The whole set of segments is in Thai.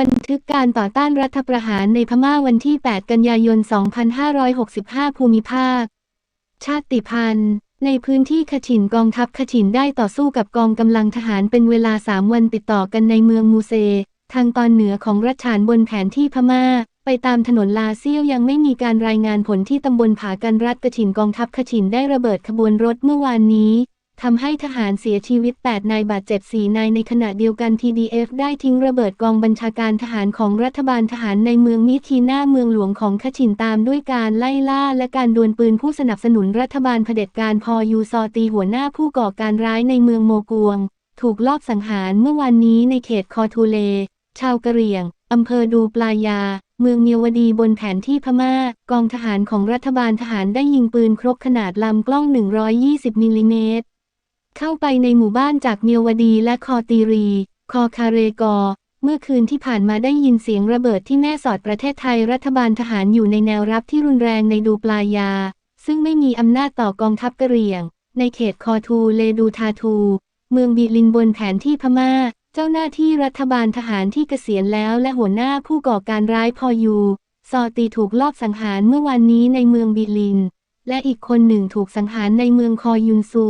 บันทึกการต่อต้านรัฐประหารในพม่าวันที่ 8 กันยายน 2565 ภูมิภาค ชาติพันธุ์ ในพื้นที่ขฉินกองทัพขฉินได้ต่อสู้กับกองกำลังทหารเป็นเวลา 3 วันติดต่อกันในเมืองมูเซ ทางตอนเหนือของรัฐฉานบนแผนที่พม่า ไปตามถนนลาเซียวยังไม่มีการรายงานผลที่ตำบลผากันรัฐกฉินกองทัพขฉินได้ระเบิดขบวนรถเมื่อวานนี้ ทำให้ทหารเสียชีวิต 8 นายบาดเจ็บ 4 นายในขณะเดียวกัน TDF ได้ทิ้งระเบิดกองบัญชาการทหารของรัฐบาลทหารในเมืองมิทีหน้าเมืองหลวงของขชินตามด้วยการไล่ล่า และการดวลปืนผู้สนับสนุนรัฐบาลเผด็จการพอยูซอตีหัวหน้าผู้ก่อการร้ายในเมืองโมกวง ถูกลอบสังหารเมื่อวานนี้ในเขตคอทูเล ชาวกะเหรี่ยงอำเภอดูปลายา เมืองเมียวดีบนแผนที่พม่า กองทหารของรัฐบาลทหารได้ยิงปืนครบขนาดลำกล้อง 120มิลลิเมตร เข้าไปในหมู่บ้านจากเมียวดีและคอตีรี คอคาเรกอ เมื่อคืนที่ผ่านมาได้ยินเสียงระเบิดที่แม่สอดประเทศไทยรัฐบาลทหารอยู่ในแนวรับที่รุนแรงในดูปลายา ซึ่งไม่มีอำนาจต่อกองทัพกะเหรี่ยง ในเขตคอทูเลดูทาทู เมืองบีลินบนแผนที่พม่า เจ้าหน้าที่รัฐบาลทหารที่เกษียณแล้วและหัวหน้าผู้ก่อการร้ายพอยูซอตีถูกลอบสังหารเมื่อวานนี้ในเมืองบีลิน และอีกคนหนึ่งถูกสังหารในเมืองคอยุนซู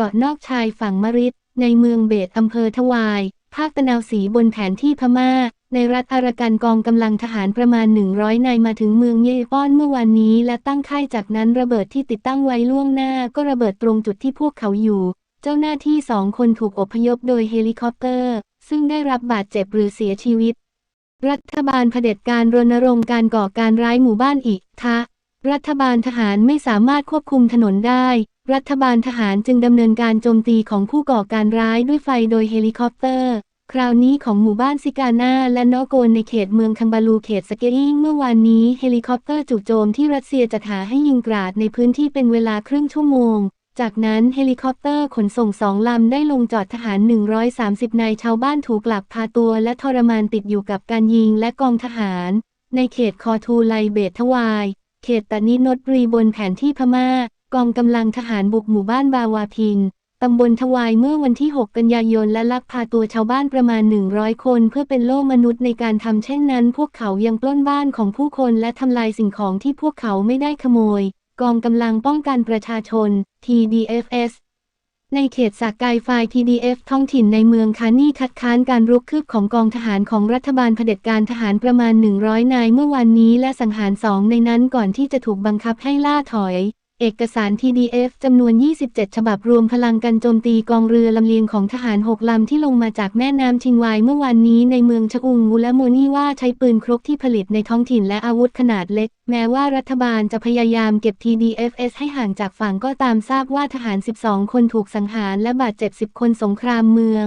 เกาะนอกชายฝั่งมะริดในเมืองเบตอำเภอทวาย ภาคตะนาวสีบนแผนที่พม่า ในรัฐอารากันกองกำลังทหารประมาณ 100 นายมาถึงเมืองเยป้อนเมื่อวานนี้ และตั้งค่ายจากนั้นระเบิดที่ติดตั้งไว้ล่วงหน้า ก็ระเบิดตรงจุดที่พวกเขาอยู่ เจ้าหน้าที่สองคนถูกอพยพโดยเฮลิคอปเตอร์ ซึ่งได้รับบาดเจ็บหรือเสียชีวิต รัฐบาลเผด็จการรณรงค์การก่อการร้ายหมู่บ้านอีกทะ รัฐบาลทหารไม่สามารถควบคุมถนนได้ รัฐบาลทหารจึงดำเนินการโจมตีของผู้ก่อการร้ายด้วยไฟโดยเฮลิคอปเตอร์ คราวนี้ของหมู่บ้านซิกาน่าและนอโกนในเขตเมืองคังบาลูเขตสเกอิงเมื่อวานนี้เฮลิคอปเตอร์จู่โจมที่รัสเซียจัดหาให้ยิงกราดในพื้นที่เป็นเวลาครึ่งชั่วโมง จากนั้นเฮลิคอปเตอร์ขนส่งสองลำได้ลงจอดทหาร 130 นายชาวบ้านถูกหลักพาตัวและทรมานติดอยู่กับการยิงและกองทหาร ในเขตคอทูไลเบตทวาย ขตตานินดรีบนแผนที่พม่า กองกำลังทหารบุกหมู่บ้านบาวาพินตำบลทวายเมื่อวันที่ 6 กันยายนและลักพาตัวชาวบ้านประมาณ 100 คน เพื่อเป็นโล่มนุษย์ในการทำเช่นนั้น พวกเขายังปล้นบ้านของผู้คนและทำลายสิ่งของที่พวกเขาไม่ได้ขโมย กองกำลังป้องกันประชาชน TDFS ในเขตสากไกไฟ TDF ท้องถิ่นในเมืองคานี่คัดค้านการรุกคืบของกองทหารของรัฐบาลเผด็จการทหารประมาณ 100 นายเมื่อวันนี้และสังหารสองในนั้นก่อนที่จะถูกบังคับให้ล่าถอย เอกสาร TDF จำนวน 27 ฉบับรวมพลังกันโจมตีกองเรือลำเลียงของทหาร6ลำที่ลงมาจากแม่น้ำชิงวายเมื่อวานนี้ในเมืองชะอุงงูและโมนี่ว่าใช้ปืนครกที่ผลิตในท้องถิ่นและอาวุธขนาดเล็ก แม้ว่ารัฐบาลจะพยายามเก็บ TDFS ให้ห่างจากฝั่งก็ตามทราบว่าทหาร 12 คนถูกสังหารและบาดเจ็บ 10 คนสงครามเมือง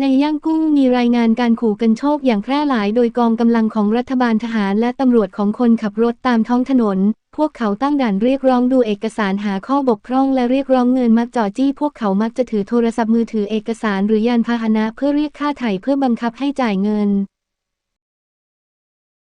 ในย่างกุ้งมีรายงานการขู่กันโชคอย่างแพร่หลายโดยกองกำลังของรัฐบาลทหารและตำรวจของคนขับรถตามท้องถนน พวกเขาตั้งด่านเรียกร้องดูเอกสารหาข้อบกพร่องและเรียกร้องเงินมักจ่อจี้ พวกเขามักจะถือโทรศัพท์มือถือเอกสารหรือยานพาหนะเพื่อเรียกค่าไถ่เพื่อบังคับให้จ่ายเงิน